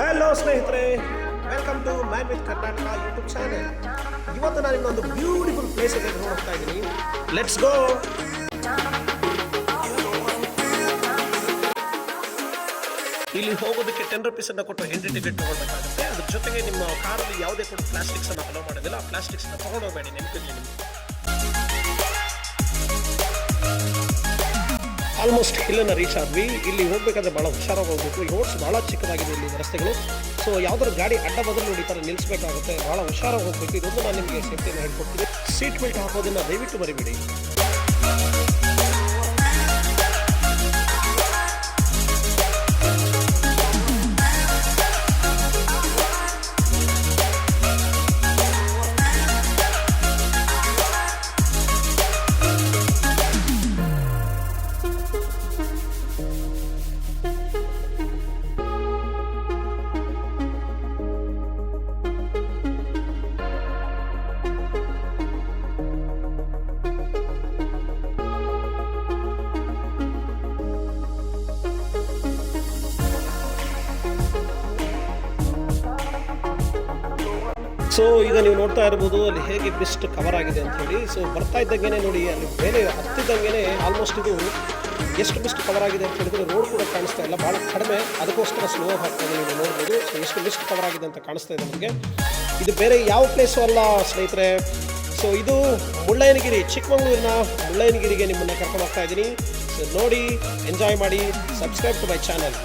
Hello ಸ್ನೇಹಿತರೆ. Welcome to man with Karnataka YouTube channel ಇವತ್ತು ನಾನು ಇನ್ನೊಂದು ಬ್ಯೂಟಿಫುಲ್ ಪ್ಲೇಸಿಗೆ ನೋಡ್ತಾ ಇದ್ದೀನಿ. ಲೆಟ್ಸ್ ಗೋ ಇಲ್ಲಿ ಹೋಗೋದಕ್ಕೆ ಟೆನ್ ರುಪೀಸ್ ಅನ್ನ ಕೊಟ್ಟು ಎಂಟ್ರಿ ಟಿಕೆಟ್ ತಗೊಳ್ಬೇಕಾಗುತ್ತೆ. ಅದ್ರ ಜೊತೆಗೆ ನಿಮ್ಮ ಕಾರಲ್ಲಿ ಯಾವುದೇ ಕೂಡ ಪ್ಲಾಸ್ಟಿಕ್ಸ್ ಅನ್ನ ಅಲೋ ಮಾಡೋದಿಲ್ಲ. ಆ ಪ್ಲಾಸ್ಟಿಕ್ಸ್ನ ತಗೊಂಡೋಗ್ಬೇಡಿ ನೆನಪಿರ್ಲಿ ನಿಮ್ಗೆ. ಆಲ್ಮೋಸ್ಟ್ ಹಿಲ್ಲನ್ನು ರೀಚ್ ಆದ್ವಿ. ಇಲ್ಲಿ ಹೋಗ್ಬೇಕಾದ್ರೆ ಭಾಳ ಹುಷಾರಾಗಿ ಹೋಗ್ಬೇಕು. ರೋಡ್ಸ್ ಭಾಳ ಚಿಕ್ಕದಾಗಿದೆ ಇಲ್ಲಿ ರಸ್ತೆಗಳು. ಸೊ ಯಾವ್ದಾದ್ರು ಗಾಡಿ ಅಡ್ಡ ಬದಲು ನೋಡಿ ಈ ಥರ ನಿಲ್ಲಿಸಬೇಕಾಗುತ್ತೆ ಭಾಳ ಹುಷಾರಾಗಿ ಹೋಗ್ಬೇಕು. ಇದೊಂದು ನಾನು ನಿಮಗೆ ಸೇಫ್ಟಿಯನ್ನು ಹೇಳ್ಕೊಡ್ತೀನಿ. ಸೀಟ್ ಬೆಲ್ಟ್ ಹಾಕೋದನ್ನ ದಯವಿಟ್ಟು ಮರಿಬೇಡಿ. ಸೊ ಈಗ ನೀವು ನೋಡ್ತಾ ಇರ್ಬೋದು ಅಲ್ಲಿ ಹೇಗೆ ಬೆಸ್ಟ್ ಕವರ್ ಆಗಿದೆ ಅಂತ ಹೇಳಿ. ಸೊ ಬರ್ತಾ ಇದ್ದಂಗೆ ನೋಡಿ, ಅಲ್ಲಿ ಮೇಲೆ ಹತ್ತಿದ್ದಂಗೆ ಆಲ್ಮೋಸ್ಟ್ ಇದು ಎಷ್ಟು ಬೆಸ್ಟ್ ಕವರ್ ಆಗಿದೆ ಅಂತ ಹೇಳಿದ್ರೆ ರೋಡ್ ಕೂಡ ಕಾಣಿಸ್ತಾ ಇಲ್ಲ. ಭಾಳ ಕಡಿಮೆ, ಅದಕ್ಕೋಸ್ಕರ ಸ್ಲೋ ಇದೆ ನೀವು ನೋಡ್ಬೋದು. ಸೊ ಎಷ್ಟು ಬೆಸ್ಟ್ ಕವರ್ ಆಗಿದೆ ಅಂತ ಕಾಣಿಸ್ತಾ ಇದೆ ನಮಗೆ. ಇದು ಬೇರೆ ಯಾವ ಪ್ಲೇಸು ಅಲ್ಲ ಸ್ನೇಹಿತರೆ. ಸೊ ಇದು ಮುಳ್ಳಯ್ಯನಗಿರಿ, ಚಿಕ್ಕಮಗಳೂರಿನ ಮುಳ್ಳಯ್ಯನಗಿರಿಗೆ ನಿಮ್ಮನ್ನು ಕರ್ಕೊಂಡು ಹೋಗ್ತಾ ಇದ್ದೀನಿ. ಸೊ ನೋಡಿ ಎಂಜಾಯ್ ಮಾಡಿ subscribe to my channel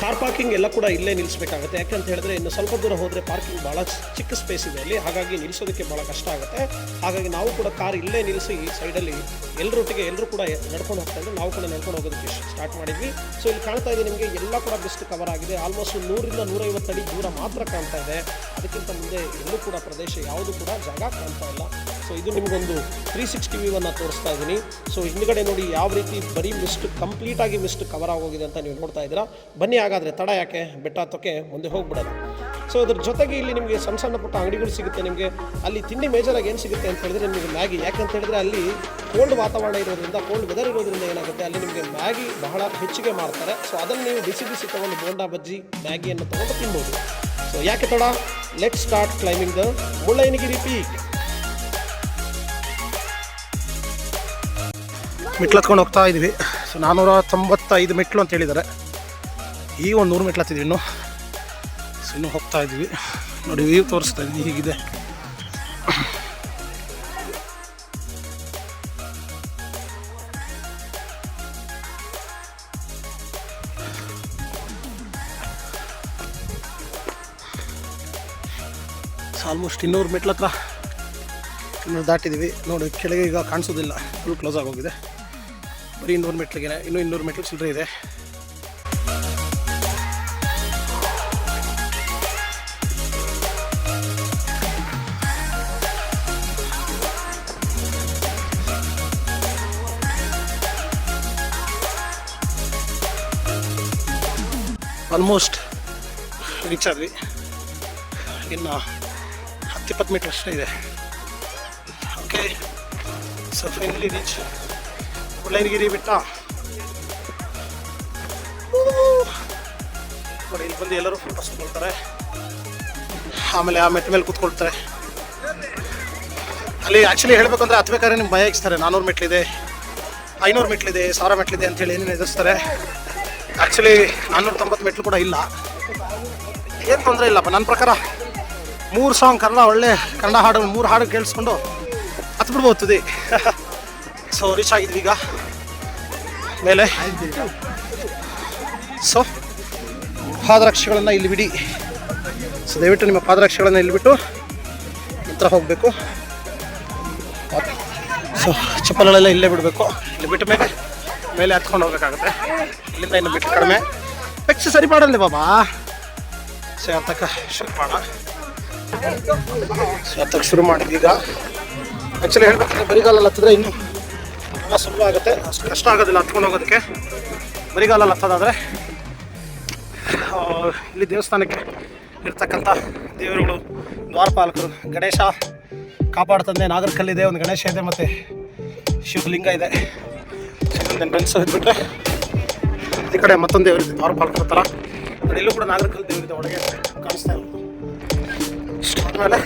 car parking ಎಲ್ಲ ಕೂಡ ಇಲ್ಲೇ ನಿಲ್ಲಿಸಬೇಕಾಗುತ್ತೆ ಯಾಕಂತ ಹೇಳಿದ್ರೆ ಇನ್ನು ಸ್ವಲ್ಪ ದೂರ ಹೋದರೆ ಪಾರ್ಕಿಂಗ್ ಭಾಳ ಚಿಕ್ಕ ಸ್ಪೇಸ್ ಇದೆ ಅಲ್ಲಿ. ಹಾಗಾಗಿ ನಿಲ್ಲಿಸೋದಕ್ಕೆ ಭಾಳ ಕಷ್ಟ ಆಗುತ್ತೆ. ಹಾಗಾಗಿ ನಾವು ಕೂಡ ಕಾರ್ ಇಲ್ಲೇ ನಿಲ್ಲಿಸಿ ಸೈಡಲ್ಲಿ ಎಲ್ಲರೊಟ್ಟಿಗೆ ಎಲ್ಲರೂ ಕೂಡ ನಡ್ಕೊಂಡು ಹೋಗ್ತಾ ಇದ್ದರೆ ನಾವು ಕೂಡ ನಡ್ಕೊಂಡು ಹೋಗೋದಕ್ಕೆ ಸ್ಟಾರ್ಟ್ ಮಾಡಿದ್ವಿ. ಸೊ ಇಲ್ಲಿ ಕಾಣ್ತಾ ಇದೆ ನಿಮಗೆ ಎಲ್ಲ ಕೂಡ ಬೆಸ್ಟ್ ಕವರ್ ಆಗಿದೆ. ಆಲ್ಮೋಸ್ಟ್ ನೂರಿಂದ ನೂರೈವತ್ತು ಅಡಿ ದೂರ ಮಾತ್ರ ಕಾಣ್ತಾ ಇದೆ. ಅದಕ್ಕಿಂತ ಮುಂದೆ ಎಲ್ಲೂ ಕೂಡ ಪ್ರದೇಶ ಯಾವುದು ಕೂಡ ಜಾಗ ಕಾಣ್ತಾ ಇಲ್ಲ. ಸೊ ಇದು ನಿಮಗೊಂದು ತ್ರೀ ಸಿಕ್ಸ್ಟಿ ವ್ಯೂವನ್ನು ತೋರಿಸ್ತಾ ಇದ್ದೀನಿ ಸೊ ಹಿಂದ್ಗಡೆ ನೋಡಿ ಯಾವ ರೀತಿ ಬರೀ ಮಿಸ್ಟ್ ಕಂಪ್ಲೀಟ್ ಆಗಿ ಮಿಸ್ಟ್ ಕವರ್ ಆಗೋಗಿದೆ ಅಂತ ನೀವು ನೋಡ್ತಾ ಇದ್ದೀರಾ. ಬನ್ನಿ ಹಾಗಾದರೆ ತಡ ಯಾಕೆ? ಬೆಟ್ಟ ಹತ್ತೋಕ್ಕೆ ಮುಂದೆ ಹೋಗ್ಬಿಡೋಣ. ಸೊ ಅದ್ರ ಜೊತೆಗೆ ಇಲ್ಲಿ ನಿಮಗೆ ಸಣ್ಣ ಸಣ್ಣ ಪುಟ್ಟ ಅಂಗಡಿಗಳು ಸಿಗುತ್ತೆ ನಿಮಗೆ. ಅಲ್ಲಿ ತಿಂಡಿ ಮೇಜರಾಗಿ ಏನು ಸಿಗುತ್ತೆ ಅಂತ ಹೇಳಿದ್ರೆ ನಿಮಗೆ ಮ್ಯಾಗಿ. ಯಾಕಂತ ಹೇಳಿದ್ರೆ ಅಲ್ಲಿ ಕೋಲ್ಡ್ ವಾತಾವರಣ ಇರೋದ್ರಿಂದ ಕೋಲ್ಡ್ ವೆದರ್ ಇರೋದ್ರಿಂದ ಏನಾಗುತ್ತೆ? ಅಲ್ಲಿ ನಿಮಗೆ ಮ್ಯಾಗಿ ಬಹಳ ಹೆಚ್ಚಿಗೆ ಮಾಡ್ತಾರೆ ಸೊ ಅದನ್ನು ನೀವು ಬಿಸಿ ಬಿಸಿ ತೊಗೊಂಡು ಬೋಂಡಾ, ಬಜ್ಜಿ, ಮ್ಯಾಗಿಯನ್ನು ತೊಗೊಂಡು ತಿನ್ಬೋದು. ಸೊ ಯಾಕೆ ತಡ? Let start climbing the Mullayanagiri peak ಮೆಟ್ಲು ಹತ್ಕೊಂಡು ಹೋಗ್ತಾ ಇದ್ವಿ ಸೊ ನಾನ್ನೂರ ತೊಂಬತ್ತೈದು ಮೆಟ್ಲು ಅಂತ ಹೇಳಿದ್ದಾರೆ. ಈಗ ಒಂದು ನೂರು ಮೆಟ್ಲು ಹತ್ತಿದ್ವಿ ಇನ್ನು. ಸೊ, ಇನ್ನೂ ಹೋಗ್ತಾ ಇದ್ವಿ ನೋಡಿ ವ್ಯೂ ತೋರಿಸ್ತಾ ಇದ್ದೀನಿ. ಹೀಗಿದೆ. ಆಲ್ಮೋಸ್ಟ್ ಇನ್ನೂರು ಮೆಟ್ಲ ಹತ್ರ ಇನ್ನೂರು ದಾಟಿದ್ದೀವಿ. ನೋಡಿ, ಕೆಳಗೆ ಈಗ ಕಾಣಿಸೋದಿಲ್ಲ. ಫುಲ್ ಕ್ಲೋಸ್ ಆಗೋಗಿದೆ ಬರೀ ಇನ್ನೂರು ಮೆಟ್ಲಿಗೆ ಇನ್ನೂ ಇನ್ನೂರು ಮೆಟ್ಲು ಚಿಲ್ಲರೆ ಇದೆ. ಆಲ್ಮೋಸ್ಟ್ ರೀಚ್ ಆದ್ವಿ. ಇನ್ನು ಹತ್ತಿಪ್ಪತ್ತು ಮೀಟ್ರ್ ಅಷ್ಟೇ ಇದೆ. Okay so finally reach Mullayanagiri ಬೆಟ್ಟ. ನೋಡಿ, ಇಲ್ಲಿ ಬಂದು ಎಲ್ಲರೂ ಫೋಟೋಸ್ ತಗೊಳ್ತಾರೆ. ಆಮೇಲೆ ಆ ಮೆಟ್ಟ ಮೇಲೆ ಕೂತ್ಕೊಳ್ತಾರೆ. ಅಲ್ಲಿ ಆ್ಯಕ್ಚುಲಿ ಹೇಳ್ಬೇಕಂದ್ರೆ ಹತ್ಬೇಕಾದ್ರೆ ನಿಮ್ಗೆ ಭಯ ಇಕ್ಸ್ತಾರೆ ನಾನ್ನೂರು ಮೆಟ್ಲಿದೆ, ಐನೂರು ಮೆಟ್ಲಿದೆ, ಸಾವಿರ ಮೆಟ್ಲಿದೆ ಅಂತೇಳಿ ಏನೇನು ಎದುರಿಸ್ತಾರೆ. ಆ್ಯಕ್ಚುಲಿ ನಾನ್ನೂರ ತೊಂಬತ್ತು ಮೆಟ್ಲು ಕೂಡ ಇಲ್ಲ. ಏನು ತೊಂದರೆ ಇಲ್ಲಪ್ಪ ನನ್ನ ಪ್ರಕಾರ ಮೂರು ಸಾಂಗ್ ಕನ್ನಡ ಒಳ್ಳೆ ಕನ್ನಡ ಹಾಡು, ಮೂರು ಹಾಡು ಕೇಳಿಸ್ಕೊಂಡು ಹತ್ಬಿಡ್ಬೋದು ಸೊ ರೀಚ್ ಆಗಿದ್ವಿ ಈಗ ಮೇಲೆ ಸೊ ಪಾದರಕ್ಷೆಗಳನ್ನು ಇಲ್ಲಿ ಬಿಡಿ ಸೊ ದಯವಿಟ್ಟು ನಿಮ್ಮ ಪಾದರಕ್ಷೆಗಳನ್ನು ಇಲ್ಲಿ ಬಿಟ್ಟು ನಂತರ ಹೋಗಬೇಕು ಸೊ ಚಪ್ಪಲ್ಗಳೆಲ್ಲ ಇಲ್ಲೇ ಬಿಡಬೇಕು. ಇಲ್ಲಿ ಬಿಟ್ಟ ಮೇಲೆ ಮೇಲೆ ಹತ್ಕೊಂಡು ಹೋಗ್ಬೇಕಾಗುತ್ತೆ. ಇಲ್ಲಿಂದ ಇನ್ನು ಬಿಟ್ಟು ಕಡಿಮೆ. ಪೆಕ್ಸ್ ಸರಿ ಮಾಡಲ್ಲ ಬಾಬಾ. ಸೊ ಹತ್ತಕ್ಕೆ ಶುರು ಮಾಡ ಸೊ ಹತ್ತಕ್ಕೆ ಶುರು ಮಾಡಿದ್ವಿ ಈಗ? ಆ್ಯಕ್ಚುಲಿ ಹೇಳ್ಬೇಕಂದ್ರೆ ಬರಿಗಾಲಲ್ಲಿ ಹತ್ತಿದ್ರೆ ಇನ್ನೂ ತುಂಬ ಸುಲಭ ಆಗುತ್ತೆ. ಅಷ್ಟು ಕಷ್ಟ ಆಗೋದಿಲ್ಲ, ಹತ್ಕೊಂಡು ಹೋಗೋದಕ್ಕೆ. ಮರಿಗಾಲ ಹತ್ತೋದಾದರೆ ಇಲ್ಲಿ ದೇವಸ್ಥಾನಕ್ಕೆ ಇರ್ತಕ್ಕಂಥ ದೇವರುಗಳು, ದ್ವಾರಪಾಲಕರು, ಗಣೇಶ ಕಾಪಾಡ್ತಂದೆ. ನಾಗರಕಲ್ಲಿದೆ, ಒಂದು ಗಣೇಶ ಇದೆ ಮತ್ತು ಶಿವಲಿಂಗ ಇದೆ. ಶಿವಲಿಂಗ ಬೆನ್ಸು ಇದ್ಬಿಟ್ರೆ ಈ ಕಡೆ ಮತ್ತೊಂದು ದೇವರಿದೆ, ದ್ವಾರಪಾಲಕರ ಥರ ಇಲ್ಲೂ ಕೂಡ ನಾಗರಕಲ್ ದೇವರಿದೆ, ಒಳಗೆ ಕಾಣಿಸ್ತಾ ಇರೋದು ಇಷ್ಟು ಆದಮೇಲೆ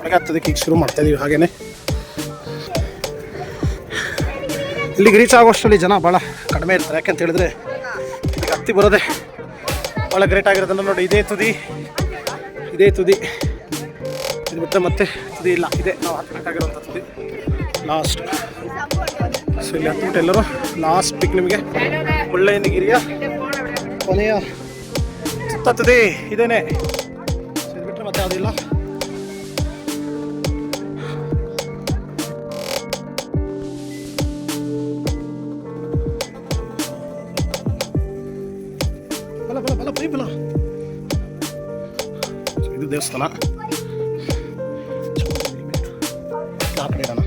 ಒಳಗೆ ಹತ್ತೋದಕ್ಕೆ ಈಗ ಶುರು ಮಾಡ್ತಾಯಿದ್ದೀವಿ ಇದೀವಿ ಇಲ್ಲಿಗೆ ರೀಚ್ ಆಗೋಷ್ಟರಲ್ಲಿ ಜನ ಭಾಳ ಕಡಿಮೆ ಇರ್ತಾರೆ. ಯಾಕೆಂತ ಹೇಳಿದ್ರೆ ಹತ್ತಿ ಬರೋದೆ ಭಾಳ ಗ್ರೇಟ್ ಆಗಿರೋದನ್ನು ನೋಡಿ. ಇದೇ ತುದಿ. ಇದೇ ತುದಿ. ಇದು ಬಿಟ್ಟರೆ ಮತ್ತೆ ತುದಿ ಇಲ್ಲ. ಇದೆ. ನಾವು ಹತ್ತಬೇಕಾಗಿರೋಂಥ ತುದಿ. ಲಾಸ್ಟ್ ಸೊ ಇಲ್ಲಿ ಹತ್ಬಿಟ್ಟು ಎಲ್ಲರೂ ಲಾಸ್ಟ್ ಪಿಕ್ ನಿಮಗೆ ಮುಳ್ಳಯ್ಯನಗಿರಿಯ ಕೊನೆಯ ಸುತ್ತ ತುದಿ. ಇದೇನೆ. ಬಿಟ್ಟರೆ ಮತ್ತೆ ಯಾವುದಿಲ್ಲ ಸೊ ಇದು ದೇವಸ್ಥಾನ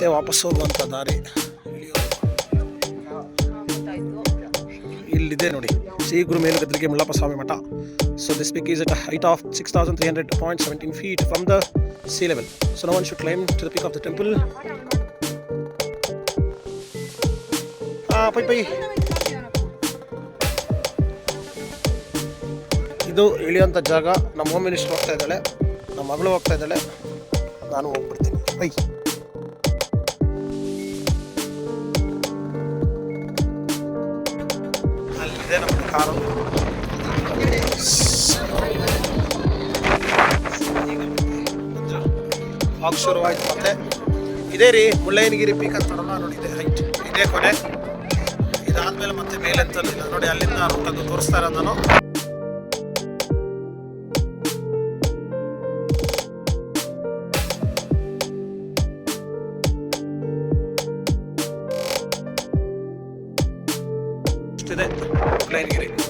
ಮತ್ತೆ ವಾಪಸ್ ಹೋಗುವಂಥ ದಾರಿ ಇಲ್ಲಿದೆ ನೋಡಿ. ಶ್ರೀ ಗುರು ಮೇಲುಗದ್ರಿಗೆ ಮುಳ್ಳಪ್ಪ ಸ್ವಾಮಿ ಮಠ. So this peak is at height of six thousand three hundred point seventeen feet from the sea level so no one should climb to the peak of the temple. ಪೈ ಇದು ಇಳಿಯುವಂಥ ಜಾಗ. ನಮ್ಮ ಹೋಮ್ ಮಿನಿಸ್ಟರ್ ಹೋಗ್ತಾ ಇದ್ದಾಳೆ. ನಮ್ಮ ಮಗಳು ಹೋಗ್ತಾ ಇದ್ದಾಳೆ. ನಾನು ಹೋಗ್ಬಿಡ್ತೀನಿ. ಪೈ. ಕಾರು ಆಗ ಶುರುವಾಯ್ತು ಮತ್ತೆ. ಇದೇ ರೀ, ಮುಳ್ಳಯ್ಯನಗಿರಿ ಪೀಕ್ ಅಂತ ನೋಡಿ ಇದೆ ಹೈಟ್ ಇದೇ ಕೊನೆ. ಇದಾದ್ಮೇಲೆ ಮತ್ತೆ ಮೇಲೆ ಅಂತ ನೋಡಿ, ಅಲ್ಲಿಂದ ರೂಟ್ ತೋರಿಸ್ತಾರೆ ತೋರಿಸ್ತಾ ಇರೋದು ನಾನು. ಇಷ್ಟಿದೆ. ಮುಳ್ಳಯ್ಯನಗಿರಿ ಸೊ